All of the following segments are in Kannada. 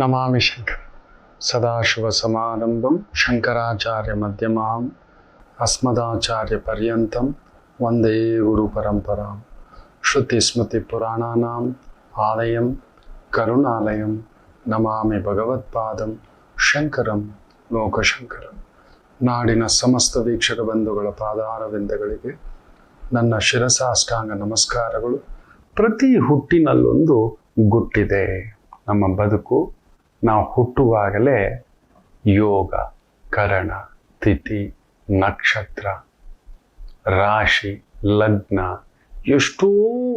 ನಮಾಮಿ ಶಂಕರ ಸದಾಶಿವಸಮಾರಂಭಂ ಶಂಕರಾಚಾರ್ಯ ಮಧ್ಯಮಾಂ ಅಸ್ಮದಾಚಾರ್ಯ ಪರ್ಯಂತಂ ವಂದೇ ಗುರು ಪರಂಪರಾಂ ಶ್ರುತಿ ಸ್ಮೃತಿ ಪುರಾಣಾನಾಂ ಆಲಯಂ ಕರುಣಾಲಯಂ ನಮಾಮಿ ಭಗವತ್ಪಾದಂ ಶಂಕರಂ ಲೋಕಶಂಕರಂ ನಾಡಿನ ಸಮಸ್ತ ವೀಕ್ಷಕ ಬಂಧುಗಳ ಪಾದಾರವಿಂದಗಳಿಗೆ ನನ್ನ ಶಿರಸಾಷ್ಟಾಂಗ ನಮಸ್ಕಾರಗಳು. ಪ್ರತಿ ಹುಟ್ಟಿನಲ್ಲೊಂದು ಗುಟ್ಟಿದೆ. ನಮ್ಮ ಬದುಕು ನಾವು ಹುಟ್ಟುವಾಗಲೇ ಯೋಗ, ಕರಣ, ತಿಥಿ, ನಕ್ಷತ್ರ, ರಾಶಿ, ಲಗ್ನ ಎಷ್ಟೋ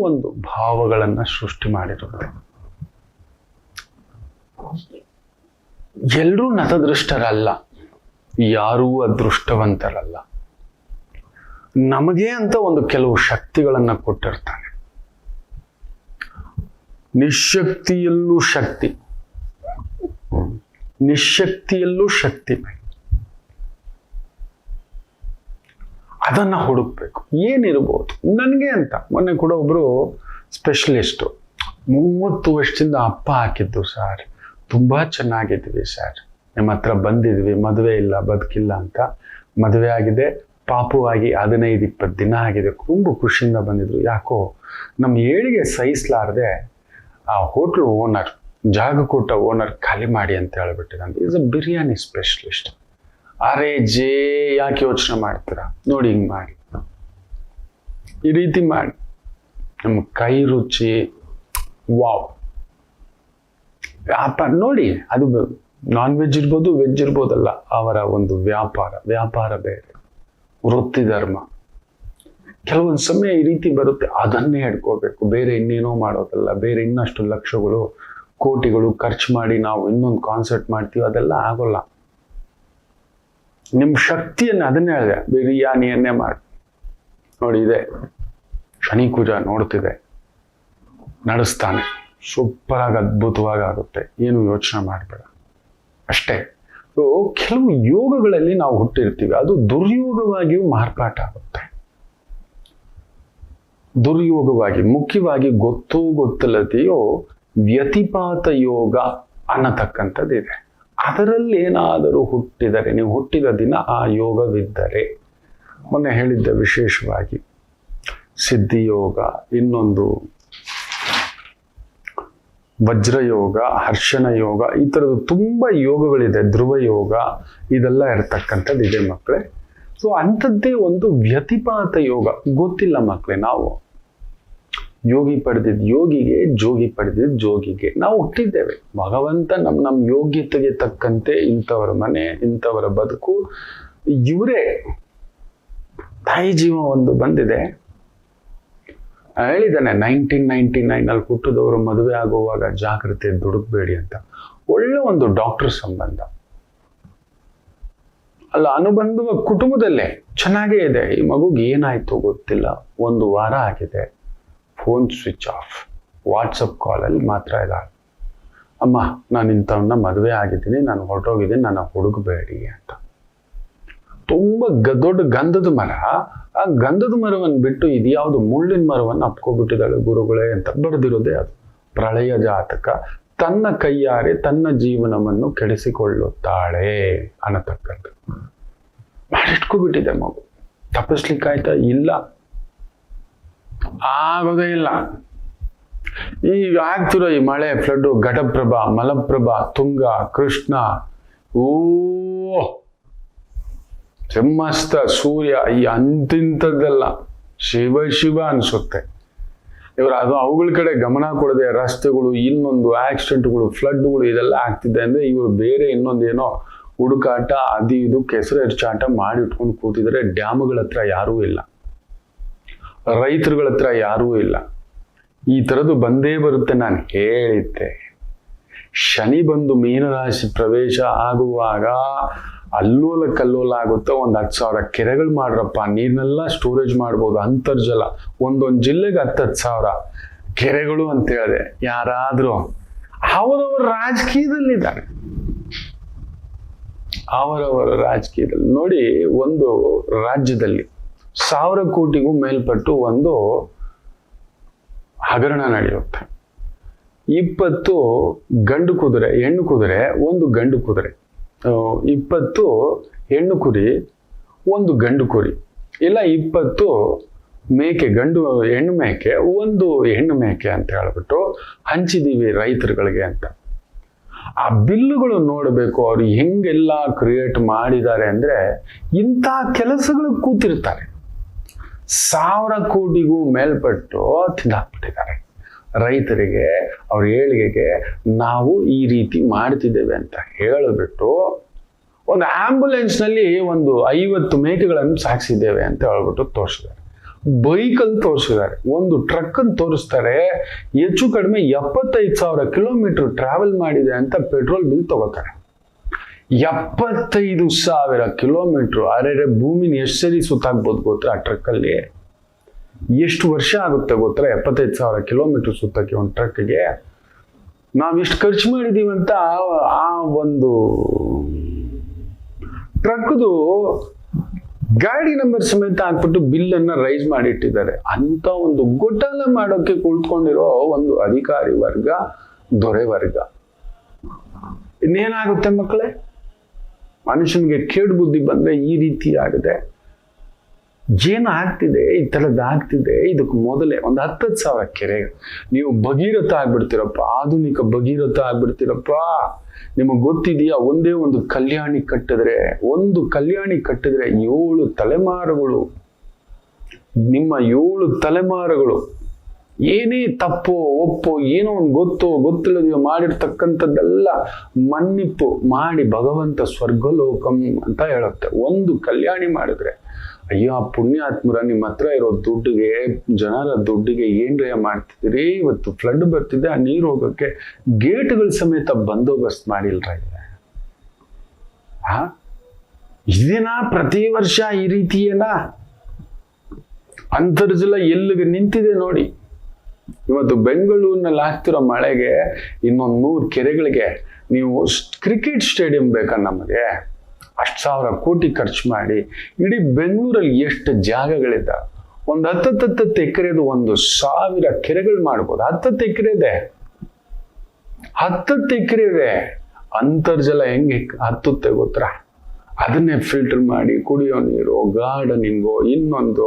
ಒಂದು ಭಾವಗಳನ್ನು ಸೃಷ್ಟಿ ಮಾಡಿರುತ್ತೆ. ಎಲ್ಲರೂ ನತದೃಷ್ಟರಲ್ಲ, ಯಾರೂ ಅದೃಷ್ಟವಂತರಲ್ಲ. ನಮಗೆ ಅಂತ ಒಂದು ಕೆಲವು ಶಕ್ತಿಗಳನ್ನು ಕೊಟ್ಟಿರ್ತಾನೆ ನಿಶಕ್ತಿಯಲ್ಲೂ ಶಕ್ತಿ. ನಿಶಕ್ತಿಯಲ್ಲೂ ಶಕ್ತಿ ಅದನ್ನ ಹುಡುಕ್ಬೇಕು. ಏನಿರ್ಬೋದು? ನನಗೆ ಅಂತ. ಮೊನ್ನೆ ಕೂಡ ಒಬ್ರು ಸ್ಪೆಷಲಿಸ್ಟು ಮೂವತ್ತು ವರ್ಷದಿಂದ ಅಪ್ಪ ಹಾಕಿದ್ದು ಸರ್ ತುಂಬ ಚೆನ್ನಾಗಿದ್ವಿ ಸರ್ ನಿಮ್ಮ ಹತ್ರ ಬಂದಿದ್ವಿ, ಮದುವೆ ಇಲ್ಲ, ಬದುಕಿಲ್ಲ ಅಂತ. ಮದುವೆ ಆಗಿದೆ, ಪಾಪುವಾಗಿ ಹದಿನೈದು ಇಪ್ಪತ್ತು ದಿನ ಆಗಿದೆ. ತುಂಬ ಖುಷಿಯಿಂದ ಬಂದಿದ್ರು. ಯಾಕೋ? ನಮ್ಮ ಏಳಿಗೆ ಸಹಿಸ್ಲಾರ್ದೆ ಆ ಹೋಟ್ಲು ಓನರ್ ಜಾಗ ಕೊಟ್ಟ ಓನರ್ ಖಾಲಿ ಮಾಡಿ ಅಂತ ಹೇಳ್ಬಿಟ್ಟಿದ್ದಾನೆ ಈಸ್ ಅ ಬಿರಿಯಾನಿ ಸ್ಪೆಷಲಿಸ್ಟ್ ಅರೆ ಜೇ ಯಾಕೆ ಯೋಚನೆ ಮಾಡ್ತೀರಾ? ನೋಡಿ ಹಿಂಗೆ ಮಾಡಿ. ಈ ರೀತಿ ಮಾಡಿ. ನಮ್ಮ ಕೈ ರುಚಿ ವಾವ್ ವ್ಯಾಪಾರ ನೋಡಿ, ಅದು ನಾನ್ ವೆಜ್ ಇರ್ಬೋದು ವೆಜ್ ಇರ್ಬೋದಲ್ಲ, ಅವರ ಒಂದು ವ್ಯಾಪಾರ ವ್ಯಾಪಾರ ಬೇರೆ. ವೃತ್ತಿ ಧರ್ಮ. ಕೆಲವೊಂದು ಸಮಯ ಈ ರೀತಿ ಬರುತ್ತೆ, ಅದನ್ನೇ ಹಿಡ್ಕೋಬೇಕು ಬೇರೆ ಇನ್ನೇನೋ ಮಾಡೋದಲ್ಲ, ಬೇರೆ ಇನ್ನಷ್ಟು ಲಕ್ಷಗಳು ಕೋಟಿಗಳು ಖರ್ಚು ಮಾಡಿ ನಾವು ಇನ್ನೊಂದು ಕಾನ್ಸರ್ಟ್ ಮಾಡ್ತೀವಿ, ಅದೆಲ್ಲ ಆಗೋಲ್ಲ. ನಿಮ್ಮ ಶಕ್ತಿಯನ್ನು ಅದನ್ನೇ ಹೇಳಿದೆ, ಬಿರಿಯಾನಿಯನ್ನೇ ಮಾಡಿ. ನೋಡಿ, ಇದೆ. ಶನಿ ಕುಜ ನೋಡ್ತಿದೆ. ನಡೆಸ್ತಾನೆ. ಆಗಿ ಅದ್ಭುತವಾಗಿ ಆಗುತ್ತೆ. ಏನು ಯೋಚನೆ ಮಾಡಬೇಡ. ಅಷ್ಟೇ. ಕೆಲವು ಯೋಗಗಳಲ್ಲಿ ನಾವು ಹುಟ್ಟಿರ್ತೀವಿ. ಅದು ದುರ್ಯೋಗವಾಗಿಯೂ ಮಾರ್ಪಾಟ ಆಗುತ್ತೆ. ದುರ್ಯೋಗವಾಗಿ, ಮುಖ್ಯವಾಗಿ ಗೊತ್ತೋ ಗೊತ್ತಿಲ್ಲದೆಯೋ ವ್ಯತಿಪಾತ ಯೋಗ ಅನ್ನತಕ್ಕಂಥದ್ದಿದೆ. ಅದರಲ್ಲಿ ಏನಾದರೂ ಹುಟ್ಟಿದರೆ, ನೀವು ಹುಟ್ಟಿದ ದಿನ ಆ ಯೋಗವಿದ್ದರೆ, ಮೊನ್ನೆ ಹೇಳಿದ್ದ ವಿಶೇಷವಾಗಿ ಸಿದ್ಧಿಯೋಗ, ಇನ್ನೊಂದು ವಜ್ರಯೋಗ ಹರ್ಷಣ ಯೋಗ ಈ ಥರದ್ದು ತುಂಬ ಯೋಗಗಳಿದೆ ಧ್ರುವ ಯೋಗ ಇದೆಲ್ಲ ಇರತಕ್ಕಂಥದ್ದು ಇದೆ ಮಕ್ಕಳೇ. ಸೊ ಅಂಥದ್ದೇ ಒಂದು ವ್ಯತಿಪಾತ ಯೋಗ. ಗೊತ್ತಿಲ್ಲ ಮಕ್ಕಳೇ, ನಾವು ಯೋಗಿ ಪಡೆದಿದ್ದ ಯೋಗಿಗೆ, ಜೋಗಿ ಪಡೆದಿದ್ದ ಜೋಗಿಗೆ ನಾವು ಹುಟ್ಟಿದ್ದೇವೆ. ಭಗವಂತ ನಮ್ಮ ನಮ್ಮ ಯೋಗ್ಯತೆಗೆ ತಕ್ಕಂತೆ ಇಂಥವರ ಮನೆ, ಇಂಥವರ ಬದುಕು, ಇವರೇ ತಾಯಿ ಜೀವ ಒಂದು ಬಂದಿದೆ. ಹೇಳಿದ್ದಾನೆ ನೈನ್ಟೀನ್ ನೈನ್ಟಿ ನೈನಲ್ಲಿ ಹುಟ್ಟಿದವರು ಮದುವೆ ಆಗುವಾಗ ಜಾಗ್ರತೆ ದುಡುಕ್ಬೇಡಿ ಅಂತ. ಒಳ್ಳೆ ಒಂದು ಡಾಕ್ಟರ್ ಸಂಬಂಧ. ಅಲ್ಲ ಅನುಬಂಧ ಕುಟುಂಬದಲ್ಲೇ ಚೆನ್ನಾಗೇ ಇದೆ. ಈ ಮಗುಗೆ ಏನಾಯ್ತು ಗೊತ್ತಿಲ್ಲ. ಒಂದು ವಾರ ಆಗಿದೆ. ಫೋನ್ ಸ್ವಿಚ್ ಆಫ್ ವಾಟ್ಸಪ್ ಕಾಲಲ್ಲಿ ಮಾತ್ರ ಇಲ್ಲ. ಅಮ್ಮ, ನಾನು ಇಂಥವನ್ನ ಮದುವೆ ಆಗಿದ್ದೀನಿ, ನಾನು ಹೊರಟೋಗಿದ್ದೀನಿ, ನನ್ನ ಹುಡುಗಬೇಡಿ ಅಂತ. ತುಂಬ ಗ, ದೊಡ್ಡ ಗಂಧದ ಮರ. ಆ ಗಂಧದ ಮರವನ್ನು ಬಿಟ್ಟು ಇದ್ಯಾವುದು ಮುಳ್ಳಿನ ಮರವನ್ನು ಅಪ್ಕೊಬಿಟ್ಟಿದ್ದಾಳೆ ಗುರುಗಳೇ ಅಂತ. ಬರೆದಿರೋದೇ ಅದು. ಪ್ರಳಯ ಜಾತಕ. ತನ್ನ ಕೈಯಾರೆ ತನ್ನ ಜೀವನವನ್ನು ಕೆಡಿಸಿಕೊಳ್ಳುತ್ತಾಳೆ ಅನ್ನತಕ್ಕಂಥ ಮಾಡಿಟ್ಕೋಬಿಟ್ಟಿದೆ ಮಗು. ತಪ್ಪಿಸ್ಲಿಕ್ಕಾಯ್ತಾ? ಇಲ್ಲ. ಆಗೋದೇ ಇಲ್ಲ. ಈಗ ಆಗ್ತಿರೋ ಈ ಮಳೆ ಫ್ಲಡ್ಡು ಘಟಪ್ರಭ, ಮಲಪ್ರಭಾ, ತುಂಗ, ಕೃಷ್ಣ ಓ ಬ್ರಹ್ಮಾಸ್ತ ಸೂರ್ಯ, ಈ ಅಂತಿಂಥದ್ದೆಲ್ಲ ಶಿವ ಶಿವ ಅನ್ಸುತ್ತೆ. ಇವರು ಅದು ಅವುಗಳ ಕಡೆ ಗಮನ ಕೊಡದೆ ರಸ್ತೆಗಳು, ಇನ್ನೊಂದು ಆಕ್ಸಿಡೆಂಟ್ಗಳು ಫ್ಲಡ್ಗಳು ಇದೆಲ್ಲ ಆಗ್ತಿದೆ ಅಂದ್ರೆ ಇವರು ಬೇರೆ ಇನ್ನೊಂದು ಏನೋ ಹುಡುಕಾಟ, ಅದು ಇದು ಕೆಸರು ಹೆಚ್ಚಾಟ ಮಾಡಿ ಇಟ್ಕೊಂಡು ಕೂತಿದ್ರೆ ಡ್ಯಾಮ್ಗಳ ಹತ್ರ ಯಾರೂ ಇಲ್ಲ. ರೈತರುಗಳ ಹತ್ರ ಯಾರೂ ಇಲ್ಲ. ಈ ಥರದ್ದು ಬಂದೇ ಬರುತ್ತೆ ನಾನು ಹೇಳಿದ್ದೆ. ಶನಿ ಬಂದು ಮೀನರಾಶಿ ಪ್ರವೇಶ ಆಗುವಾಗ ಅಲ್ಲೋಲ ಕಲ್ಲೋಲ ಆಗುತ್ತೆ ಒಂದು ಹತ್ತು ಸಾವಿರ ಕೆರೆಗಳು ಮಾಡ್ರಪ್ಪ ನೀರನ್ನೆಲ್ಲ ಸ್ಟೋರೇಜ್ ಮಾಡ್ಬೋದು, ಅಂತರ್ಜಲ, ಒಂದೊಂದು ಜಿಲ್ಲೆಗೆ ಹತ್ತು ಹತ್ತು ಸಾವಿರ ಕೆರೆಗಳು ಅಂತ ಹೇಳಿದೆ. ಯಾರಾದರೂ ಅವರವರ ರಾಜಕೀಯದಲ್ಲಿದ್ದಾರೆ. ಅವರವರ ರಾಜಕೀಯದಲ್ಲಿ ನೋಡಿ ಒಂದು ರಾಜ್ಯದಲ್ಲಿ ಸಾವಿರ ಕೋಟಿಗೂ ಮೇಲ್ಪಟ್ಟು ಒಂದು ಹಗರಣ ನಡೆಯುತ್ತೆ. ಇಪ್ಪತ್ತು ಗಂಡು ಕುದುರೆ, ಹೆಣ್ಣು ಕುದುರೆ, ಒಂದು ಗಂಡು ಕುದುರೆ. ಇಪ್ಪತ್ತು ಹೆಣ್ಣು ಕುರಿ, ಒಂದು ಗಂಡು ಕುರಿ. ಇಲ್ಲ, ಇಪ್ಪತ್ತು ಮೇಕೆ, ಗಂಡು, ಹೆಣ್ಣು ಮೇಕೆ, ಒಂದು ಹೆಣ್ಣು ಮೇಕೆ ಅಂತ ಹೇಳ್ಬಿಟ್ಟು ಹಂಚಿದೀವಿ ರೈತರುಗಳಿಗೆ ಅಂತ. ಆ ಬಿಲ್ಲುಗಳು ನೋಡಬೇಕು, ಅವ್ರು ಹೆಂಗೆಲ್ಲ ಕ್ರಿಯೇಟ್ ಮಾಡಿದ್ದಾರೆ ಅಂದ್ರೆ ಇಂಥ ಕೆಲಸಗಳು ಕೂತಿರ್ತಾರೆ. ಸಾವಿರ ಕೋಟಿಗೂ ಮೇಲ್ಪಟ್ಟು ತಿಂದಾಕ್ಬಿಟ್ಟಿದ್ದಾರೆ. ರೈತರಿಗೆ ಅವ್ರ ಏಳಿಗೆಗೆ ನಾವು ಈ ರೀತಿ ಮಾಡ್ತಿದ್ದೇವೆ ಅಂತ ಹೇಳಿಬಿಟ್ಟು ಒಂದು ಆಂಬುಲೆನ್ಸ್ನಲ್ಲಿ ಒಂದು ಐವತ್ತು ಮೇಕೆಗಳನ್ನು ಸಾಕ್ಸಿದ್ದೇವೆ ಅಂತ ಹೇಳ್ಬಿಟ್ಟು ತೋರಿಸಿದ್ದಾರೆ. ಬೈಕಲ್ಲಿ ತೋರಿಸಿದ್ದಾರೆ. ಒಂದು ಟ್ರಕ್ಕನ್ನು ತೋರಿಸ್ತಾರೆ. ಹೆಚ್ಚು ಕಡಿಮೆ ಎಪ್ಪತ್ತೈದು ಸಾವಿರ ಕಿಲೋಮೀಟರ್ ಟ್ರಾವೆಲ್ ಮಾಡಿದೆ ಅಂತ ಪೆಟ್ರೋಲ್ ಬಿಲ್ ತಗೋತಾರೆ. ಎಪ್ಪತ್ತೈದು ಸಾವಿರ ಕಿಲೋಮೀಟರ್ ಅರೆ ಭೂಮಿನ ಎಷ್ಟು ಸರಿ ಸುತ್ತಾಗ್ಬೋದು ಗೊತ್ತಾ ಆ ಟ್ರಕ್ಕಲ್ಲಿ ಎಷ್ಟು ವರ್ಷ ಆಗುತ್ತೆ ಗೊತ್ತಾ ಎಪ್ಪತ್ತೈದು ಸಾವಿರ ಕಿಲೋಮೀಟರ್ ಸುತ್ತಕ್ಕೆ ಒಂದು ಟ್ರಕ್ಗೆ ನಾವು ಎಷ್ಟು ಖರ್ಚು ಮಾಡಿದ್ದೀವಿ ಅಂತ ಆ- ಒಂದು ಟ್ರಕ್ದು ಗಾಡಿ ನಂಬರ್ ಸಮೇತ ಹಾಕ್ಬಿಟ್ಟು ಬಿಲ್ಲನ್ನು ರೈಸ್ ಮಾಡಿಟ್ಟಿದ್ದಾರೆ. ಅಂತ ಒಂದು ಗೊಟ್ಟಲ ಮಾಡೋಕೆ ಕುಳಿತುಕೊಂಡಿರೋ ಒಂದು ಅಧಿಕಾರಿ ವರ್ಗ, ದೊರೆ ವರ್ಗ. ಇನ್ನೇನಾಗುತ್ತೆ ಮಕ್ಕಳೇ? ಮನುಷ್ಯನಿಗೆ ಕೇಡು ಬುದ್ಧಿ ಬಂದರೆ ಈ ರೀತಿ ಆಗಿದೆ ಜೇನು ಆಗ್ತಿದೆ, ಈ ಥರದ್ದು ಆಗ್ತಿದೆ. ಇದಕ್ಕೆ ಮೊದಲೇ ಒಂದು ಹತ್ತತ್ತು ಸಾವಿರ ಕೆರೆ. ನೀವು ಭಗೀರಥ ಆಗ್ಬಿಡ್ತೀರಪ್ಪ, ಆಧುನಿಕ ಭಗೀರಥ ಆಗ್ಬಿಡ್ತೀರಪ್ಪ. ನಿಮಗೆ ಗೊತ್ತಿದೆಯಾ, ಒಂದೇ ಒಂದು ಕಲ್ಯಾಣಿ ಕಟ್ಟಿದ್ರೆ, ಒಂದು ಕಲ್ಯಾಣಿ ಕಟ್ಟಿದ್ರೆ ಏಳು ತಲೆಮಾರುಗಳು, ನಿಮ್ಮ ಏಳು ತಲೆಮಾರುಗಳು ಏನೇ ತಪ್ಪು, ಒಪ್ಪು, ಏನೋ ಒಂದು ಗೊತ್ತು ಗೊತ್ತಿಲ್ಲದೆಯೋ ಮಾಡಿರ್ತಕ್ಕಂಥದ್ದೆಲ್ಲ ಮನ್ನಿಪ್ಪು ಮಾಡಿ ಭಗವಂತ ಸ್ವರ್ಗಲೋಕಂ ಅಂತ ಹೇಳುತ್ತೆ. ಒಂದು ಕಲ್ಯಾಣಿ ಮಾಡಿದ್ರೆ, ಅಯ್ಯೋ ಪುಣ್ಯಾತ್ಮರ ನಿಮ್ಮ ಹತ್ರ ಇರೋ ದುಡ್ಡಿಗೆ, ಜನರ ದುಡ್ಡಿಗೆ ಏನ್ರೇ ಮಾಡ್ತಿದ್ದೀರಿ? ಇವತ್ತು ಫ್ಲಡ್ ಬರ್ತಿದೆ, ಆ ನೀರು ಹೋಗೋಕ್ಕೆ ಗೇಟ್ಗಳ ಸಮೇತ ಬಂದೋಬಸ್ತ್ ಮಾಡಿಲ್ರ ಇದೇನಾ ಪ್ರತಿ ವರ್ಷ ಈ ರೀತಿಯೇನಾ? ಅಂತರ್ಜಲ ಎಲ್ಲಿಗೆ ನಿಂತಿದೆ ನೋಡಿ. ಇವತ್ತು ಬೆಂಗಳೂರಿನಲ್ಲಿ ಆಗ್ತಿರೋ ಮಳೆಗೆ ಇನ್ನೊಂದು ನೂರು ಕೆರೆಗಳಿಗೆ ನೀವು ಕ್ರಿಕೆಟ್ ಸ್ಟೇಡಿಯಂ ಬೇಕಾ ನಮಗೆ? ಅಷ್ಟು ಸಾವಿರ ಕೋಟಿ ಖರ್ಚು ಮಾಡಿ ಇಡೀ ಬೆಂಗಳೂರಲ್ಲಿ ಎಷ್ಟು ಜಾಗಗಳಿದ್ದಾವೆ ಒಂದು ಹತ್ತತ್ತು ಎಕರೆದು ಒಂದು ಸಾವಿರ ಕೆರೆಗಳು ಮಾಡ್ಬೋದು. ಹತ್ತತ್ತು ಎಕರೆ ಇದೆ. ಹತ್ತತ್ತು ಎಕರೆ ಇದೆ. ಅಂತರ್ಜಲ ಹೆಂಗೆ ಹತ್ತುತ್ತೆ ಗೊತ್ತಾ? ಅದನ್ನೇ ಫಿಲ್ಟರ್ ಮಾಡಿ ಕುಡಿಯೋ ನೀರು ಗಾರ್ಡನಿಂಗು ಇನ್ನೊಂದು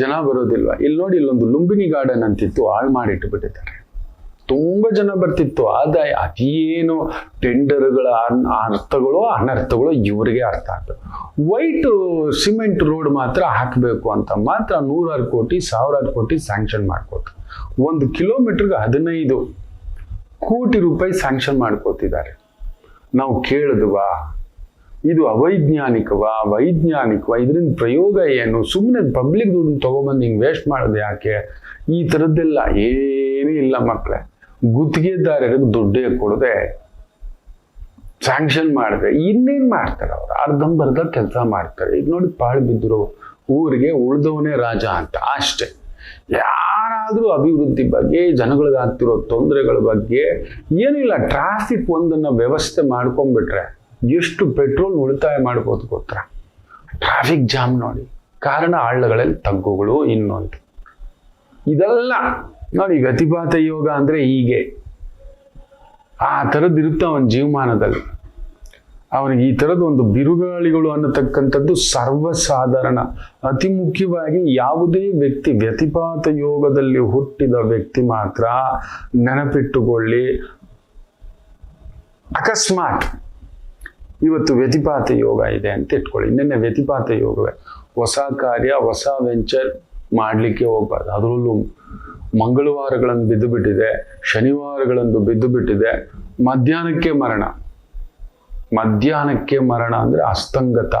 ಜನ ಬರೋದಿಲ್ವ? ಇಲ್ಲಿ ನೋಡಿ, ಇಲ್ಲೊಂದು ಲುಂಬಿನಿ ಗಾರ್ಡನ್ ಅಂತಿತ್ತು, ಹಾಳು ಮಾಡಿ ಇಟ್ಬಿಟ್ಟಿದ್ದಾರೆ ತುಂಬಾ ಜನ ಬರ್ತಿತ್ತು. ಆದಾಯ, ಅದೇನು ಟೆಂಡರ್ಗಳ ಅರ್ಥಗಳು, ಅನರ್ಥಗಳು ಇವರಿಗೆ ಅರ್ಥ ಆಗ್ತದೆ ವೈಟ್ ಸಿಮೆಂಟ್ ರೋಡ್ ಮಾತ್ರ ಹಾಕಬೇಕು ಅಂತ ಮಾತ್ರ ನೂರಾರು ಕೋಟಿ, ಸಾವಿರಾರು ಕೋಟಿ ಸ್ಯಾಂಕ್ಷನ್ ಮಾಡ್ಕೋತು ಒಂದು ಕಿಲೋಮೀಟರ್ಗೆ ಹದಿನೈದು ಕೋಟಿ ರೂಪಾಯಿ ಸ್ಯಾಂಕ್ಷನ್ ಮಾಡ್ಕೋತಿದ್ದಾರೆ. ನಾವು ಕೇಳಿದ್ವಾ? ಇದು ಅವೈಜ್ಞಾನಿಕವಾ, ವೈಜ್ಞಾನಿಕವಾ, ಇದರಿಂದ ಪ್ರಯೋಗ ಏನು? ಸುಮ್ಮನೆ ಪಬ್ಲಿಕ್ ದುಡ್ಡು ತೊಗೊಬಂದು ಹಿಂಗೆ ವೇಸ್ಟ್ ಮಾಡೋದು ಯಾಕೆ? ಈ ಥರದ್ದೆಲ್ಲ ಏನೂ ಇಲ್ಲ ಮಕ್ಕಳೇ ಗುತ್ತಿಗೆದಾರರಿಗೆ ದುಡ್ಡೇ ಕೊಡದೆ ಸ್ಯಾಂಕ್ಷನ್ ಮಾಡಿದ್ರೆ ಇನ್ನೇನು ಮಾಡ್ತಾರೆ ಅವ್ರು? ಅರ್ಧಂಬರ್ಧ ಕೆಲಸ ಮಾಡ್ತಾರೆ. ಈಗ ನೋಡಿ ಪಾಳು ಬಿದ್ದರು ಊರಿಗೆ ಉಳ್ದವನೇ ರಾಜ ಅಂತ. ಅಷ್ಟೆ. ಯಾರಾದರೂ ಅಭಿವೃದ್ಧಿ ಬಗ್ಗೆ ಜನಗಳಿಗಾಗ್ತಿರೋ ತೊಂದರೆಗಳ ಬಗ್ಗೆ ಏನಿಲ್ಲ. ಟ್ರಾಫಿಕ್ ಒಂದನ್ನು ವ್ಯವಸ್ಥೆ ಮಾಡ್ಕೊಂಡ್ಬಿಟ್ರೆ ಎಷ್ಟು ಪೆಟ್ರೋಲ್ ಉಳಿತಾಯ ಮಾಡ್ಬೋದು ಗೊತ್ತಾ? ಟ್ರಾಫಿಕ್ ಜಾಮ್ ನೋಡಿ. ಕಾರಣ ಹಳ್ಳಗಳಲ್ಲಿ ತಗ್ಗುಗಳು ಇನ್ನೊಂದು. ಇದೆಲ್ಲ ನೋಡಿ, ಗತಿಪಾತ ಯೋಗ ಅಂದ್ರೆ ಹೀಗೆ. ಆ ಥರದ್ದು ಇರುತ್ತೆ ಅವನ ಜೀವಮಾನದಲ್ಲಿ. ಅವನಿಗೆ ಈ ಥರದ ಒಂದು ಬಿರುಗಾಳಿಗಳು ಅನ್ನತಕ್ಕಂಥದ್ದು ಸರ್ವಸಾಧಾರಣ. ಅತಿ ಮುಖ್ಯವಾಗಿ ಯಾವುದೇ ವ್ಯಕ್ತಿ ವ್ಯತಿಪಾತ ಯೋಗದಲ್ಲಿ ಹುಟ್ಟಿದ ವ್ಯಕ್ತಿ ಮಾತ್ರ ನೆನಪಿಟ್ಟುಕೊಳ್ಳಿ. ಅಕಸ್ಮಾತ್ ಇವತ್ತು ವ್ಯತಿಪಾತ ಯೋಗ ಇದೆ ಅಂತ ಇಟ್ಕೊಳ್ಳಿ. ನಿನ್ನೆ ವ್ಯತಿಪಾತ ಯೋಗವೇ. ಹೊಸ ಕಾರ್ಯ, ಹೊಸ ವೆಂಚರ್ ಮಾಡಲಿಕ್ಕೆ ಹೋಗ್ಬಾರ್ದು. ಅದರಲ್ಲೂ ಮಂಗಳವಾರಗಳನ್ನು ಬಿದ್ದು ಬಿಟ್ಟಿದೆ ಶನಿವಾರಗಳಂದು ಬಿದ್ದು ಬಿಟ್ಟಿದೆ ಮಧ್ಯಾಹ್ನಕ್ಕೆ ಮರಣ. ಮಧ್ಯಾಹ್ನಕ್ಕೆ ಮರಣ ಅಂದ್ರೆ ಅಸ್ತಂಗತ.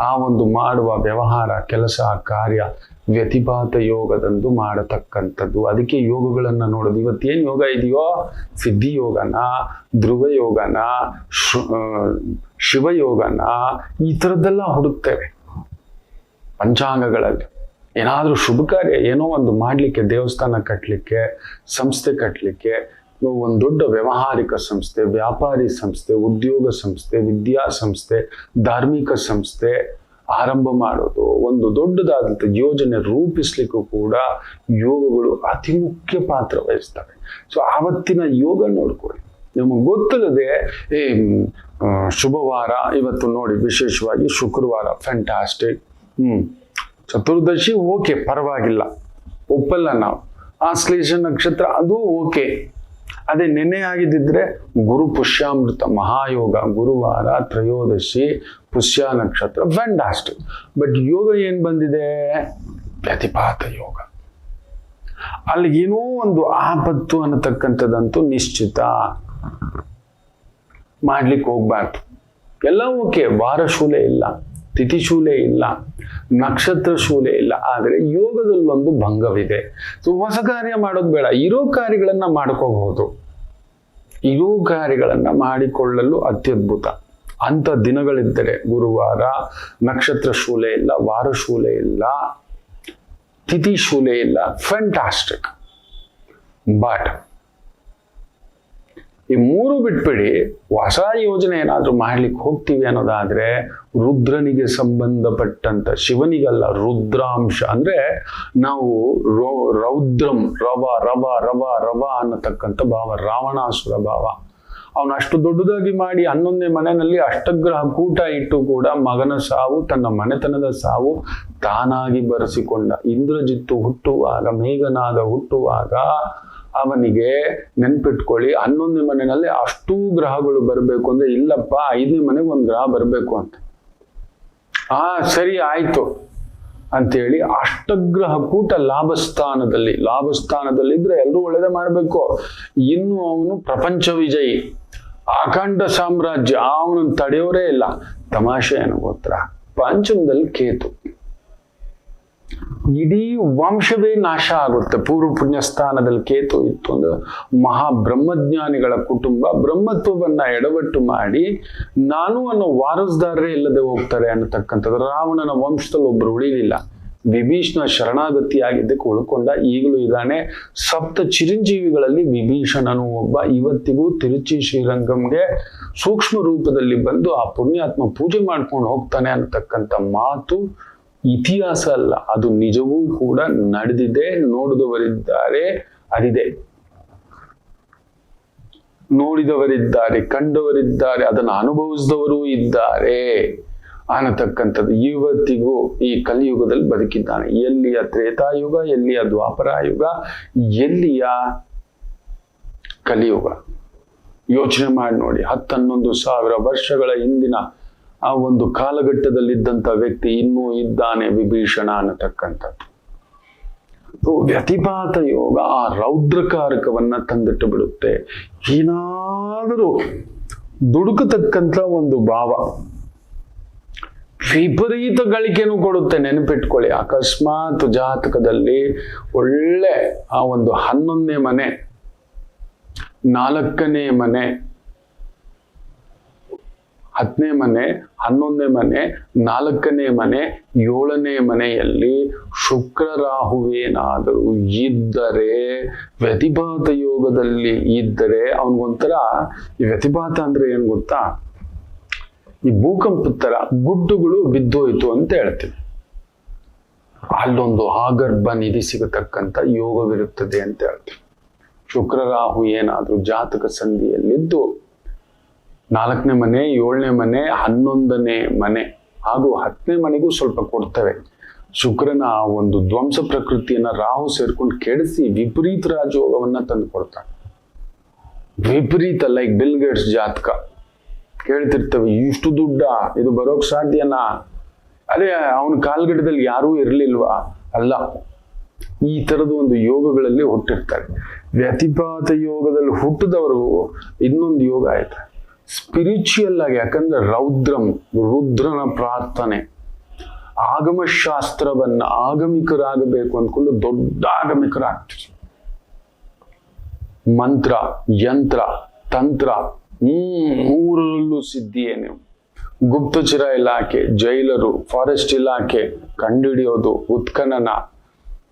ಆ ಒಂದು ಮಾಡುವ ವ್ಯವಹಾರ, ಕೆಲಸ, ಕಾರ್ಯ ವ್ಯತಿಪಾತ ಯೋಗದಂದು ಮಾಡತಕ್ಕಂಥದ್ದು. ಅದಕ್ಕೆ ಯೋಗಗಳನ್ನು ನೋಡೋದು. ಇವತ್ತೇನು ಯೋಗ ಇದೆಯೋ? ಸಿದ್ಧಿ ಯೋಗನ, ಧ್ರುವ ಯೋಗನ ಶಿವಯೋಗನ ಈ ಥರದ್ದೆಲ್ಲ ಹುಡುಕ್ತೇವೆ. ಪಂಚಾಂಗಗಳಲ್ಲಿ ಏನಾದರೂ ಶುಭ ಕಾರ್ಯ ಏನೋ ಒಂದು ಮಾಡಲಿಕ್ಕೆ ದೇವಸ್ಥಾನ ಕಟ್ಟಲಿಕ್ಕೆ ಸಂಸ್ಥೆ ಕಟ್ಟಲಿಕ್ಕೆ ಒಂದು ದೊಡ್ಡ ವ್ಯವಹಾರಿಕ ಸಂಸ್ಥೆ ವ್ಯಾಪಾರಿ ಸಂಸ್ಥೆ ಉದ್ಯೋಗ ಸಂಸ್ಥೆ ವಿದ್ಯಾ ಸಂಸ್ಥೆ ಧಾರ್ಮಿಕ ಸಂಸ್ಥೆ ಆರಂಭ ಮಾಡೋದು ಒಂದು ದೊಡ್ಡದಾದಂಥ ಯೋಜನೆ ರೂಪಿಸ್ಲಿಕ್ಕೂ ಕೂಡ ಯೋಗಗಳು ಅತಿ ಮುಖ್ಯ ಪಾತ್ರ ವಹಿಸ್ತವೆ. ಸೊ ಆವತ್ತಿನ ಯೋಗ ನೋಡ್ಕೊಳ್ಳಿ. ನಮಗೆ ಗೊತ್ತಿಲ್ಲದೆ ಆ, ಶುಭವಾರ. ಇವತ್ತು ನೋಡಿ ವಿಶೇಷವಾಗಿ ಶುಕ್ರವಾರ. ಫ್ಯಾಂಟಾಸ್ಟಿಕ್ ಹ್ಞೂ ಚತುರ್ದಶಿ ಓಕೆ, ಪರವಾಗಿಲ್ಲ. ಒಪ್ಪಲ್ಲ ನಾವು. ಆಶ್ಲೇಷ ನಕ್ಷತ್ರ ಅದು ಓಕೆ. ಅದೇ ನೆನೆ ಆಗಿದ್ದಿದ್ರೆ ಗುರು ಪುಷ್ಯಾಮೃತ ಮಹಾಯೋಗ, ಗುರುವಾರ ತ್ರಯೋದಶಿ ಪುಷ್ಯ ನಕ್ಷತ್ರ. ಫ್ಯಾಂಟಾಸ್ಟಿಕ್ ಬಟ್ ಯೋಗ ಏನು ಬಂದಿದೆ? ವ್ಯತಿಪಾತ ಯೋಗ. ಅಲ್ಲಿ ಏನೋ ಒಂದು ಆಪತ್ತು ಅನ್ನತಕ್ಕಂಥದ್ದಂತೂ ನಿಶ್ಚಿತ. ಮಾಡ್ಲಿಕ್ಕೆ ಹೋಗ್ಬಾರ್ದು. ಎಲ್ಲ ಓಕೆ ವಾರಶೂಲೆ ಇಲ್ಲ ತಿಥಿಶೂಲೆ ಇಲ್ಲ, ನಕ್ಷತ್ರ ಶೂಲೆ ಇಲ್ಲ, ಆದರೆ ಯೋಗದಲ್ಲೊಂದು ಭಂಗವಿದೆ. ಸೊ ಹೊಸ ಕಾರ್ಯ ಮಾಡೋದು ಬೇಡ, ಇರೋ ಕಾರ್ಯಗಳನ್ನು ಮಾಡ್ಕೋಬಹುದು. ಇರೋ ಕಾರ್ಯಗಳನ್ನು ಮಾಡಿಕೊಳ್ಳಲು ಅತ್ಯದ್ಭುತ. ಅಂತ ದಿನಗಳಿದ್ದರೆ ಗುರುವಾರ ನಕ್ಷತ್ರ ಶೂಲೆ ಇಲ್ಲ, ವಾರ ಶೂಲೆ ಇಲ್ಲ, ತಿಥಿ ಶೂಲೆ ಇಲ್ಲ ಫ್ಯಾಂಟಾಸ್ಟಿಕ್ ಬಟ್ ಈ ಮೂರು ಬಿಟ್ಬಿಡಿ ಹೊಸ ಯೋಜನೆ ಏನಾದ್ರೂ ಮಾಡ್ಲಿಕ್ಕೆ ಹೋಗ್ತೀವಿ ಅನ್ನೋದಾದ್ರೆ ರುದ್ರನಿಗೆ ಸಂಬಂಧಪಟ್ಟಂತ ಶಿವನಿಗಲ್ಲ, ರುದ್ರಾಂಶ. ಅಂದ್ರೆ ನಾವು ರೌದ್ರಂ, ರವ ರವ ರವ ರವ ಅನ್ನತಕ್ಕಂಥ ಭಾವ, ರಾವಣಾಸುರ ಭಾವ. ಅವನು ಅಷ್ಟು ದೊಡ್ಡದಾಗಿ ಮಾಡಿ ಹನ್ನೊಂದನೇ ಮನೆಯಲ್ಲಿ ಅಷ್ಟಗ್ರಹ ಕೂಟ ಇಟ್ಟು ಕೂಡ ಮಗನ ಸಾವು, ತನ್ನ ಮನೆತನದ ಸಾವು ತಾನಾಗಿ ಬರೆಸಿಕೊಂಡ. ಇಂದ್ರಜಿತ್ತು ಹುಟ್ಟುವಾಗ, ಮೇಘನಾದ ಹುಟ್ಟುವಾಗ ಅವನಿಗೆ ನೆನ್ಪಿಟ್ಕೊಳ್ಳಿ, ಹನ್ನೊಂದನೇ ಮನೆಯಲ್ಲಿ ಅಷ್ಟೂ ಗ್ರಹಗಳು ಬರಬೇಕು ಅಂದ್ರೆ, ಇಲ್ಲಪ್ಪ, ಐದನೇ ಮನೆಗೆ ಒಂದು ಗ್ರಹ ಬರಬೇಕು ಅಂತ. ಆ, ಸರಿ, ಆಯ್ತು ಅಂತೇಳಿ ಅಷ್ಟಗ್ರಹ ಕೂಟ ಲಾಭಸ್ಥಾನದಲ್ಲಿ ಲಾಭಸ್ಥಾನದಲ್ಲಿದ್ರೆ ಎಲ್ಲರೂ ಒಳ್ಳೇದೇ ಮಾಡಬೇಕು. ಇನ್ನು ಅವನು ಪ್ರಪಂಚ ವಿಜಯಿ, ಅಖಂಡ ಸಾಮ್ರಾಜ್ಯ, ಅವನನ್ನು ತಡೆಯೋರೇ ಇಲ್ಲ. ತಮಾಷೆ ಏನು ಪಂಚಮದಲ್ಲಿ ಕೇತು. ಇಡೀ ವಂಶವೇ ನಾಶ ಆಗುತ್ತೆ. ಪೂರ್ವ ಸ್ಥಾನದಲ್ಲಿ ಕೇತು ಇತ್ತು ಒಂದು ಮಹಾ ಬ್ರಹ್ಮಜ್ಞಾನಿಗಳ ಕುಟುಂಬ ಬ್ರಹ್ಮತ್ವವನ್ನ ಎಡವಟ್ಟು ಮಾಡಿ ನಾನು ಅನ್ನೋ ವಾರಸ್ದಾರರೇ ಇಲ್ಲದೆ ಹೋಗ್ತಾರೆ ಅನ್ನತಕ್ಕಂಥದ್ದು. ರಾವಣನ ವಂಶದಲ್ಲಿ ಒಬ್ರು ಉಳಿಲಿಲ್ಲ. ವಿಭೀಷಣ ಶರಣಾಗತಿಯಾಗಿದ್ದಕ್ಕೆ ಉಳ್ಕೊಂಡ ಈಗಲೂ ಇದ್ದಾನೆ. ಸಪ್ತ ಚಿರಂಜೀವಿಗಳಲ್ಲಿ ವಿಭೀಷಣನು ಒಬ್ಬ. ಇವತ್ತಿಗೂ ತಿರುಚಿ ಶ್ರೀರಂಗಂಗೆ ಸೂಕ್ಷ್ಮ ರೂಪದಲ್ಲಿ ಬಂದು ಆ ಪುಣ್ಯಾತ್ಮ ಪೂಜೆ ಮಾಡ್ಕೊಂಡು ಹೋಗ್ತಾನೆ ಅನ್ನತಕ್ಕಂಥ ಮಾತು ಇತಿಹಾಸ ಅಲ್ಲ ಅದು ನಿಜವೂ ಕೂಡ ನಡೆದಿದೆ, ನೋಡಿದವರಿದ್ದಾರೆ, ಅದಿದೆ. ನೋಡಿದವರಿದ್ದಾರೆ, ಕಂಡವರಿದ್ದಾರೆ, ಅದನ್ನು ಅನುಭವಿಸಿದವರು ಇದ್ದಾರೆ ಅನ್ನತಕ್ಕಂಥದ್ದು. ಇವತ್ತಿಗೂ ಈ ಕಲಿಯುಗದಲ್ಲಿ ಬದುಕಿದ್ದಾನೆ. ಎಲ್ಲಿಯ ತ್ರೇತಾಯುಗ, ಎಲ್ಲಿಯ ದ್ವಾಪರಾಯುಗ, ಎಲ್ಲಿಯ ಕಲಿಯುಗ? ಯೋಚನೆ ಮಾಡಿ ನೋಡಿ. ಹತ್ತನ್ನೊಂದು ಸಾವಿರ ವರ್ಷಗಳ ಹಿಂದಿನ ಆ ಒಂದು ಕಾಲಘಟ್ಟದಲ್ಲಿದ್ದಂಥ ವ್ಯಕ್ತಿ ಇನ್ನೂ ಇದ್ದಾನೆ ವಿಭೀಷಣ ಅನ್ನತಕ್ಕಂಥದ್ದು. ವ್ಯತಿಪಾತ ಯೋಗ ಆ ರೌದ್ರಕಾರಕವನ್ನ ತಂದಿಟ್ಟು ಬಿಡುತ್ತೆ. ಏನಾದರೂ ದುಡುಕತಕ್ಕಂಥ ಒಂದು ಭಾವ ವಿಪರೀತ ಗಳಿಕೆನೂ ಕೊಡುತ್ತೆ, ನೆನಪಿಟ್ಕೊಳ್ಳಿ. ಅಕಸ್ಮಾತ್ ಜಾತಕದಲ್ಲಿ ಒಳ್ಳೆ ಆ ಒಂದು ಹನ್ನೊಂದನೇ ಮನೆ, ನಾಲ್ಕನೇ ಮನೆ ಹತ್ತನೇ ಮನೆ, ಹನ್ನೊಂದನೇ ಮನೆ, ನಾಲ್ಕನೇ ಮನೆ, ಏಳನೇ ಮನೆಯಲ್ಲಿ ಶುಕ್ರ ರಾಹುವೇನಾದರೂ ಇದ್ದರೆ ವ್ಯತಿಪಾತ ಯೋಗದಲ್ಲಿ ಇದ್ದರೆ ಅವನಿಗೊಂಥರ, ಈ ವ್ಯತಿಪಾತ ಅಂದ್ರೆ ಏನು ಗೊತ್ತಾ? ಈ ಭೂಕಂಪದ ತರ ಗುಡ್ಡುಗಳು ಬಿದ್ದೋಯ್ತು ಅಂತ ಹೇಳ್ತೀವಿ ಅಲ್ಲೊಂದು ಆಗರ್ಭ ನಿಧಿ ಸಿಗತಕ್ಕಂಥ ಯೋಗವಿರುತ್ತದೆ ಅಂತ ಹೇಳ್ತೀವಿ ಶುಕ್ರ ರಾಹು ಏನಾದರೂ ಜಾತಕ ಸಂಧಿಯಲ್ಲಿದ್ದು ನಾಲ್ಕನೇ ಮನೆ, ಏಳನೇ ಮನೆ, ಹನ್ನೊಂದನೇ ಮನೆ, ಹಾಗೂ ಹತ್ತನೇ ಮನೆಗೂ ಸ್ವಲ್ಪ ಕೊಡ್ತವೆ. ಶುಕ್ರನ ಆ ಒಂದು ಧ್ವಂಸ ಪ್ರಕೃತಿಯನ್ನ ರಾಹು ಸೇರ್ಕೊಂಡು ಕೆಡಿಸಿ ವಿಪರೀತ ರಾಜಯೋಗವನ್ನ ತಂದು ಕೊಡ್ತಾನೆ. ವಿಪರೀತ ಲೈಕ್ ಬಿಲ್ ಗೇಟ್ಸ್ ಜಾತಕ. ಕೇಳ್ತಿರ್ತವೆ, ಇಷ್ಟು ದುಡ್ಡ, ಇದು ಬರೋಕ್ ಸಾಧ್ಯನಾ? ಅದೇ, ಅವನ ಕಾಲ್ಗಡದಲ್ಲಿ ಯಾರೂ ಇರಲಿಲ್ವಾ? ಅಲ್ಲ, ಈ ತರದ ಒಂದು ಯೋಗಗಳಲ್ಲಿ ಹುಟ್ಟಿರ್ತಾರೆ. ವ್ಯತಿಪಾತ ಯೋಗದಲ್ಲಿ ಹುಟ್ಟಿದವರು ಇನ್ನೊಂದು ಯೋಗ ಆಯ್ತು. ಸ್ಪಿರಿಚುಯಲ್ ಆಗಿ, ಯಾಕಂದ್ರೆ ರೌದ್ರಂ, ರುದ್ರನ ಪ್ರಾರ್ಥನೆ. ಆಗಮ ಶಾಸ್ತ್ರವನ್ನ ಆಗಮಿಕರಾಗಬೇಕು ಅಂದ್ಕೊಂಡು ದೊಡ್ಡ ಆಗಮಿಕರಾಗ್ತೀರಿ. ಮಂತ್ರ, ಯಂತ್ರ, ತಂತ್ರ, ಹ್ಮ್ ಮೂರರಲ್ಲೂ ಸಿದ್ಧಿಯೇ ನೀವು. ಗುಪ್ತಚರ ಇಲಾಖೆ, ಜೈಲರು, ಫಾರೆಸ್ಟ್ ಇಲಾಖೆ, ಕಂಡುಹಿಡಿಯೋದು, ಉತ್ಖನನ,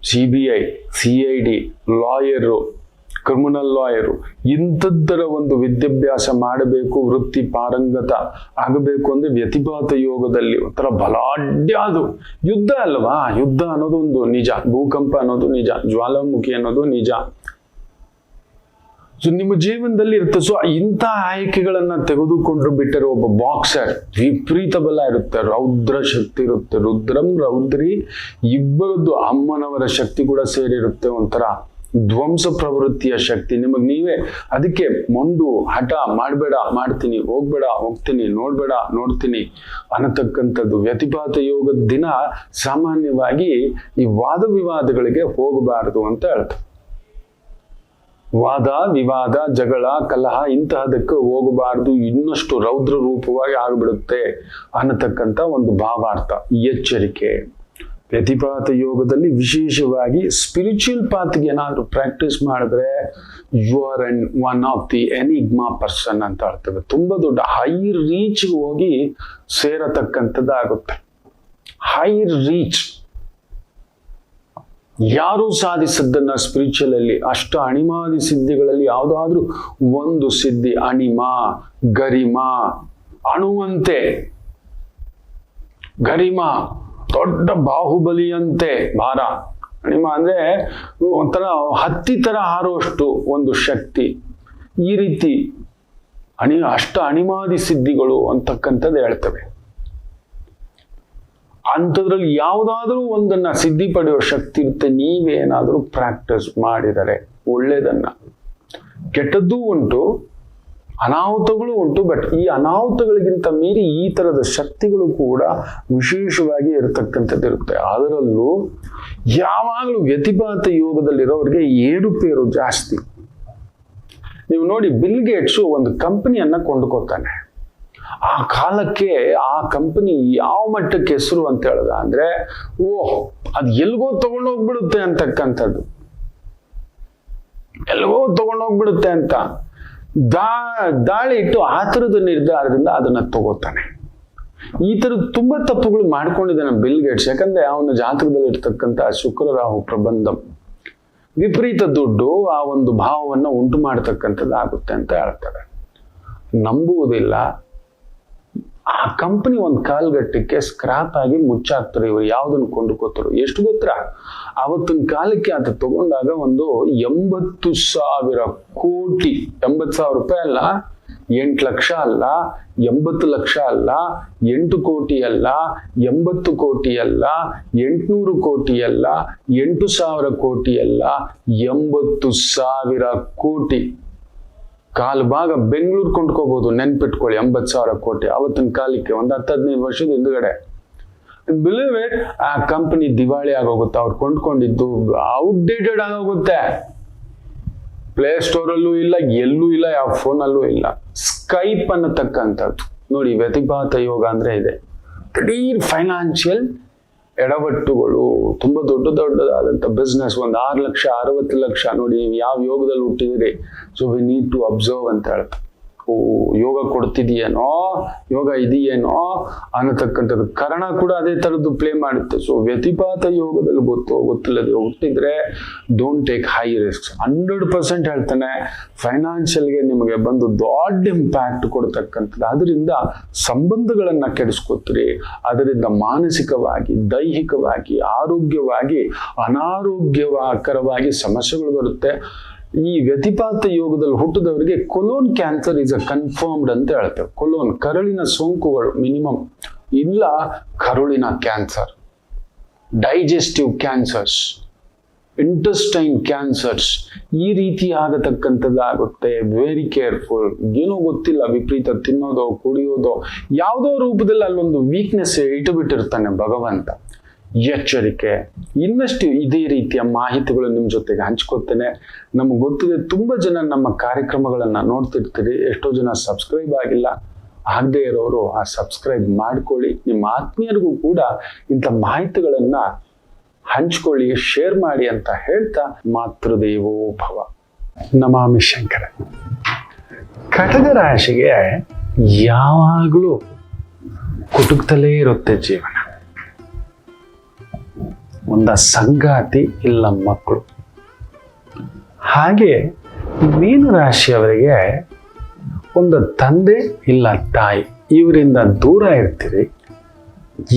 C B I, C I D, lawyer criminal lawyer ಇಂಥದ್ದರ ಒಂದು ವಿದ್ಯಾಭ್ಯಾಸ ಮಾಡಬೇಕು, ವೃತ್ತಿ ಪಾರಂಗತ ಆಗಬೇಕು ಅಂದ್ರೆ ವ್ಯತಿಪಾತ ಯೋಗದಲ್ಲಿ ಒಂಥರ ಬಲಾಢ್ಯ ಅದು. ಯುದ್ಧ ಅಲ್ವಾ? ಯುದ್ಧ ಅನ್ನೋದು ಒಂದು ನಿಜ. ಭೂಕಂಪ ಅನ್ನೋದು ನಿಜ. ಜ್ವಾಲಾಮುಖಿ ಅನ್ನೋದು ನಿಜ. ಸೊ ನಿಮ್ಮ ಜೀವನದಲ್ಲಿ ಇರುತ್ತೆ. ಸೊ ಇಂಥ ಆಯ್ಕೆಗಳನ್ನ ತೆಗೆದುಕೊಂಡು ಬಿಟ್ಟರೆ ಒಬ್ಬ ಬಾಕ್ಸರ್ ವಿಪರೀತ ಬಲ ಇರುತ್ತೆ ರೌದ್ರ ಶಕ್ತಿ ಇರುತ್ತೆ. ರುದ್ರಂ ರೌದ್ರಿ ಇಬ್ಬರದ್ದು ಅಮ್ಮನವರ ಶಕ್ತಿ ಕೂಡ ಸೇರಿರುತ್ತೆ ಒಂಥರ. ಧ್ವಂಸ ಪ್ರವೃತ್ತಿಯ ಶಕ್ತಿ. ನಿಮಗೆ ನೀವೇ ಅದಕ್ಕೆ ಮೊಂಡು, ಹಠ ಮಾಡಬೇಡ, ಮಾಡ್ತೀನಿ, ಹೋಗ್ಬೇಡ, ಹೋಗ್ತೀನಿ, ನೋಡ್ಬೇಡ, ನೋಡ್ತೀನಿ ಅನ್ನತಕ್ಕಂಥದ್ದು. ವ್ಯತಿಪಾತ ಯೋಗದ ದಿನ ಸಾಮಾನ್ಯವಾಗಿ ಈ ವಾದ ವಿವಾದಗಳಿಗೆ ಹೋಗಬಾರದು ಅಂತ ಹೇಳ್ತಾರೆ. ವಾದ, ವಿವಾದ, ಜಗಳ, ಕಲಹ ಇಂತಹದಕ್ಕೆ ಹೋಗಬಾರದು. ಇನ್ನಷ್ಟು ರೌದ್ರ ರೂಪವಾಗಿ ಆಗ್ಬಿಡುತ್ತೆ ಅನ್ನತಕ್ಕಂಥ ಒಂದು ಭಾವಾರ್ಥ ಎಚ್ಚರಿಕೆ. ವ್ಯತಿಪಾತ ಯೋಗದಲ್ಲಿ ವಿಶೇಷವಾಗಿ ಸ್ಪಿರಿಚುವಲ್ ಪಾತ್ಗೆ ಏನಾದರೂ ಪ್ರಾಕ್ಟೀಸ್ ಮಾಡಿದ್ರೆ you are and one of the enigma person ಅಂತ ಹೇಳ್ತೇವೆ ತುಂಬಾ ದೊಡ್ಡ ಹೈ ರೀಚ್ ಹೋಗಿ ಸೇರತಕ್ಕಂಥದ್ದಾಗುತ್ತೆ. ಹೈ ರೀಚ್ ಯಾರು ಸಾಧಿಸದ್ದನ್ನ ಸ್ಪಿರಿಚುವಲ್ ಅಲ್ಲಿ, ಅಷ್ಟ ಅಣಿಮಾದಿ ಸಿದ್ಧಿಗಳಲ್ಲಿ ಯಾವುದಾದ್ರೂ ಒಂದು ಸಿದ್ಧಿ, ಅಣಿಮ, ಗರಿಮ, ಅಣುವಂತೆ ಗರಿಮ. ದೊಡ್ಡ ಬಾಹುಬಲಿಯಂತೆ ಭಾರ. ಅಣಿಮ ಅಂದ್ರೆ ಒಂಥರ ಹತ್ತಿ ತರ ಹಾರುವಷ್ಟು ಒಂದು ಶಕ್ತಿ. ಈ ರೀತಿ ಅಣಿ ಅಷ್ಟ ಅಣಿಮಾದಿ ಸಿದ್ಧಿಗಳು ಅಂತಕ್ಕಂಥದ್ದು ಹೇಳ್ತವೆ. ಅಂಥದ್ರಲ್ಲಿ ಯಾವುದಾದ್ರೂ ಒಂದನ್ನ ಸಿದ್ಧಿ ಪಡೆಯುವ ಶಕ್ತಿ ಇರುತ್ತೆ. ನೀವೇನಾದರೂ ಪ್ರಾಕ್ಟೀಸ್ ಮಾಡಿದರೆ ಒಳ್ಳೇದನ್ನ. ಕೆಟ್ಟದ್ದೂ ಉಂಟು. ಅನಾಹುತಗಳು ಉಂಟು ಬಟ್ ಈ ಅನಾಹುತಗಳಿಗಿಂತ ಮೀರಿ ಈ ತರದ ಶಕ್ತಿಗಳು ಕೂಡ ವಿಶೇಷವಾಗಿ ಇರತಕ್ಕಂಥದ್ದು ಇರುತ್ತೆ. ಅದರಲ್ಲೂ ಯಾವಾಗಲೂ ವ್ಯತಿಪಾತ ಯೋಗದಲ್ಲಿರೋರಿಗೆ ಏರುಪೇರು ಜಾಸ್ತಿ. ನೀವು ನೋಡಿ ಬಿಲ್ ಗೇಟ್ಸು ಒಂದು ಕಂಪನಿಯನ್ನ ಕೊಂಡ್ಕೋತಾನೆ. ಆ ಕಾಲಕ್ಕೆ ಆ ಕಂಪನಿ ಯಾವ ಮಟ್ಟಕ್ಕೆ ಹೆಸರು ಅಂತ ಹೇಳ್ದ ಅಂದ್ರೆ, ಓಹ್, ಅದು ಎಲ್ಗೋ ತಗೊಂಡೋಗ್ಬಿಡುತ್ತೆ ಅಂತಕ್ಕಂಥದ್ದು. ಎಲ್ಗೋ ತಗೊಂಡೋಗ್ಬಿಡುತ್ತೆ ಅಂತ. ದಾ, ದಾಳಿ ಇಟ್ಟು ಆ ಥರದ ನಿರ್ಧಾರದಿಂದ ಅದನ್ನ ತಗೋತಾನೆ. ಈ ಥರದ ತುಂಬಾ ತಪ್ಪುಗಳು ಮಾಡ್ಕೊಂಡಿದ್ದಾನೆ ಬಿಲ್ ಗೇಟ್ಸ್. ಯಾಕಂದ್ರೆ ಅವನ ಜಾತಕದಲ್ಲಿ ಇರ್ತಕ್ಕಂಥ ಶುಕ್ರ ರಾಹು ಪ್ರಬಂಧಂ ವಿಪರೀತ ದುಡ್ಡು ಆ ಒಂದು ಭಾವವನ್ನು ಉಂಟು ಮಾಡ್ತಕ್ಕಂಥದ್ದು ಆಗುತ್ತೆ ಅಂತ ಹೇಳ್ತಾರೆ. ನಂಬುವುದಿಲ್ಲ ಆ ಕಂಪನಿ ಒಂದು ಕಾಲ್ಗಟ್ಟಕ್ಕೆ ಸ್ಕ್ರಾಪ್ ಆಗಿ ಮುಚ್ಚಾಕ್ತಾರೆ ಇವರು, ಯಾವ್ದನ್ನು ಕೊಂಡುಕೋತಾರೋ. ಎಷ್ಟು ಗೊತ್ತರ ಅವತ್ತಿನ ಕಾಲಕ್ಕೆ ಅದು ತಗೊಂಡಾಗ ಒಂದು ಎಂಬತ್ತು ಸಾವಿರ ಕೋಟಿ, ಎಂಬತ್ತು ಸಾವಿರ ರೂಪಾಯಿ ಅಲ್ಲ, ಎಂಟು ಲಕ್ಷ ಅಲ್ಲ, ಎಂಬತ್ತು ಲಕ್ಷ ಅಲ್ಲ, ಎಂಟು ಕೋಟಿ ಅಲ್ಲ, ಎಂಬತ್ತು ಕೋಟಿ ಅಲ್ಲ, ಎಂಟುನೂರು ಕೋಟಿ ಅಲ್ಲ, ಎಂಟು ಸಾವಿರ ಕೋಟಿ ಅಲ್ಲ, ಎಂಬತ್ತು ಸಾವಿರ ಕೋಟಿ. ಕಾಲು ಭಾಗ ಬೆಂಗಳೂರು ಕೊಂಡ್ಕೋಬಹುದು ನೆನ್ಪಿಟ್ಕೊಳ್ಳಿ, ಎಂಬತ್ತು ಸಾವಿರ ಕೋಟಿ. ಅವತ್ತಿನ ಕಾಲಕ್ಕೆ ಒಂದು ಹತ್ತು ಹದಿನೈದು ವರ್ಷದ ಹಿಂದುಗಡೆ. ಬಿಲೀವ್ ಇಟ್ ಆ ಕಂಪನಿ ದಿವಾಳಿ ಆಗೋಗುತ್ತೆ. ಅವ್ರು ಕೊಂಡ್ಕೊಂಡಿದ್ದು ಔಟ್ಡೇಟೆಡ್ ಆಗೋಗುತ್ತೆ. ಪ್ಲೇ ಸ್ಟೋರಲ್ಲೂ ಇಲ್ಲ, ಎಲ್ಲೂ ಇಲ್ಲ, ಯಾವ ಫೋನಲ್ಲೂ ಇಲ್ಲ. ಸ್ಕೈಪ್ ಅನ್ನತಕ್ಕಂಥದ್ದು. ನೋಡಿ ವ್ಯತಿಪಾತ ಯೋಗ ಅಂದ್ರೆ ಇದೆ. ದಿಢೀರ್ ಫೈನಾನ್ಷಿಯಲ್ ಎಡವಟ್ಟುಗಳು, ತುಂಬಾ ದೊಡ್ಡ ದೊಡ್ಡದಾದಂಥ ಬಿಸ್ನೆಸ್ ಒಂದು ಆರು ಲಕ್ಷ, ಅರವತ್ತು ಲಕ್ಷ ನೋಡಿ ನೀವು ಯಾವ ಯೋಗದಲ್ಲಿ ಹುಟ್ಟಿದಿರಿ. So we need to observe ಅಂತ ಹೇಳ್ತಾರೆ ಯೋಗ ಕೊಡ್ತಿದೆಯೇನೋ, ಯೋಗ ಇದೆಯೇನೋ ಅನ್ನತಕ್ಕಂಥದ್ದು. ಕರಣ ಕೂಡ ಅದೇ ಥರದ್ದು ಪ್ಲೇ ಮಾಡುತ್ತೆ. ಸೊ ವ್ಯತಿಪಾತ ಯೋಗದಲ್ಲಿ ಗೊತ್ತು, ಗೊತ್ತಿಲ್ಲದೆ ಹುಟ್ಟಿದ್ರೆ don't take high risk hundred percent ಹೇಳ್ತಾನೆ ಫೈನಾನ್ಷಿಯಲ್ಗೆ ನಿಮಗೆ ಬಂದು ದೊಡ್ಡ ಇಂಪ್ಯಾಕ್ಟ್ ಕೊಡ್ತಕ್ಕಂಥದ್ದು. ಅದರಿಂದ ಸಂಬಂಧಗಳನ್ನು ಕೆಡಿಸ್ಕೊತೀರಿ. ಅದರಿಂದ ಮಾನಸಿಕವಾಗಿ, ದೈಹಿಕವಾಗಿ, ಆರೋಗ್ಯವಾಗಿ ಅನಾರೋಗ್ಯಕರವಾಗಿ ಸಮಸ್ಯೆಗಳು ಬರುತ್ತೆ. ಈ ವ್ಯತಿಪಾತ ಯೋಗದಲ್ಲಿ ಹುಟ್ಟಿದವರಿಗೆ colon cancer is a confirmed ಅಂತ ಹೇಳ್ತೇವೆ. ಕೊಲೋನ್, ಕರುಳಿನ ಸೋಂಕುಗಳು ಮಿನಿಮಮ್. ಇಲ್ಲ, ಕರುಳಿನ cancer. Digestive cancers, intestine cancers. ಈ ರೀತಿ ಆಗತಕ್ಕಂಥದ್ದಾಗುತ್ತೆ ವೆರಿ ಕೇರ್ಫುಲ್ ಏನೂ ಗೊತ್ತಿಲ್ಲ, ವಿಪರೀತ ತಿನ್ನೋದೋ, ಕುಡಿಯೋದೋ. ಯಾವುದೋ ರೂಪದಲ್ಲಿ ಅಲ್ಲೊಂದು ವೀಕ್ನೆಸ್ ಇಟ್ಟುಬಿಟ್ಟಿರ್ತಾನೆ ಭಗವಂತ. ಎಚ್ಚರಿಕೆ. ಇನ್ನಷ್ಟು ಇದೇ ರೀತಿಯ ಮಾಹಿತಿಗಳು ನಿಮ್ಮ ಜೊತೆಗೆ ಹಂಚ್ಕೊಳ್ತೇನೆ. ನಮ್ಗೆ ಗೊತ್ತಿದೆ ತುಂಬ ಜನ ನಮ್ಮ ಕಾರ್ಯಕ್ರಮಗಳನ್ನು ನೋಡ್ತಿರ್ತೀರಿ. ಎಷ್ಟೋ ಜನ ಸಬ್ಸ್ಕ್ರೈಬ್ ಆಗಿಲ್ಲ. ಆಗದೆ ಇರೋರು ಆ ಸಬ್ಸ್ಕ್ರೈಬ್ ಮಾಡ್ಕೊಳ್ಳಿ. ನಿಮ್ಮ ಆತ್ಮೀಯರಿಗೂ ಕೂಡ ಇಂಥ ಮಾಹಿತಿಗಳನ್ನು ಹಂಚ್ಕೊಳ್ಳಿ ಶೇರ್ ಮಾಡಿ ಅಂತ ಹೇಳ್ತಾ ಮಾತೃದೇವೋ ಭವ. ನಮಾಮಿ ಶಂಕರ. ಕಟಕ ರಾಶಿಗೆ ಯಾವಾಗಲೂ ಕುಟುಕ್ತಲೇ ಇರುತ್ತೆ ಜೀವನ. ಒಂದ ಸಂಗಾತಿ ಇಲ್ಲ ಮಕ್ಕಳು. ಹಾಗೆ ಮೀನು ರಾಶಿಯವರಿಗೆ ಒಂದು ತಂದೆ ಇಲ್ಲ ತಾಯಿ, ಇವರಿಂದ ದೂರ ಇರ್ತೀರಿ,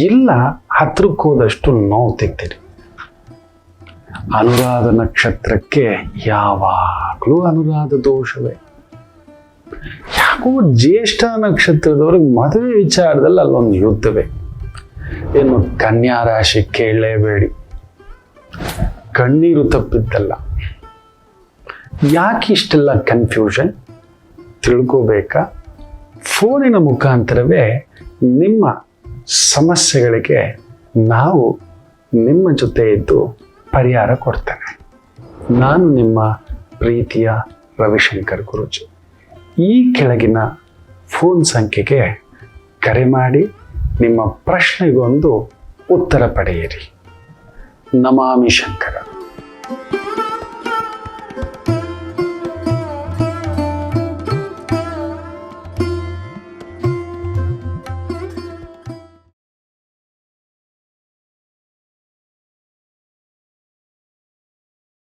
ಇಲ್ಲ ಹತ್ರಕ್ಕೆ ಹೋದಷ್ಟು ನೋವು ತಿಂತೀರಿ ಅನುರಾಧ ನಕ್ಷತ್ರಕ್ಕೆ ಯಾವಾಗಲೂ ಅನುರಾಧ ದೋಷವೇ. ಯಾಕೋ ಜ್ಯೇಷ್ಠ ನಕ್ಷತ್ರದವ್ರಿಗೆ ಮದುವೆ ವಿಚಾರದಲ್ಲಿ ಅಲ್ಲೊಂದು ಯುದ್ಧವೇ. ಇನ್ನು ಕನ್ಯಾ ರಾಶಿ ಕೇಳಲೇಬೇಡಿ. ಕಣ್ಣೀರು ತಪ್ಪಿದ್ದಲ್ಲ. ಯಾಕೆ ಇಷ್ಟೆಲ್ಲ ಕನ್ಫ್ಯೂಷನ್ ತಿಳ್ಕೋಬೇಕಾ? ಫೋನಿನ ಮುಖಾಂತರವೇ ನಿಮ್ಮ ಸಮಸ್ಯೆಗಳಿಗೆ ನಾವು ನಿಮ್ಮ ಜೊತೆ ಇದ್ದು ಪರಿಹಾರ ಕೊಡ್ತೇನೆ. ನಾನು ನಿಮ್ಮ ಪ್ರೀತಿಯ ರವಿಶಂಕರ್ ಗುರುಜಿ. ಈ ಕೆಳಗಿನ ಫೋನ್ ಸಂಖ್ಯೆಗೆ ಕರೆ ಮಾಡಿ. ನಿಮ್ಮ ಪ್ರಶ್ನೆಗೊಂದು ಉತ್ತರ ಪಡೆಯಿರಿ. ನಮಾಮಿ ಶಂಕರ.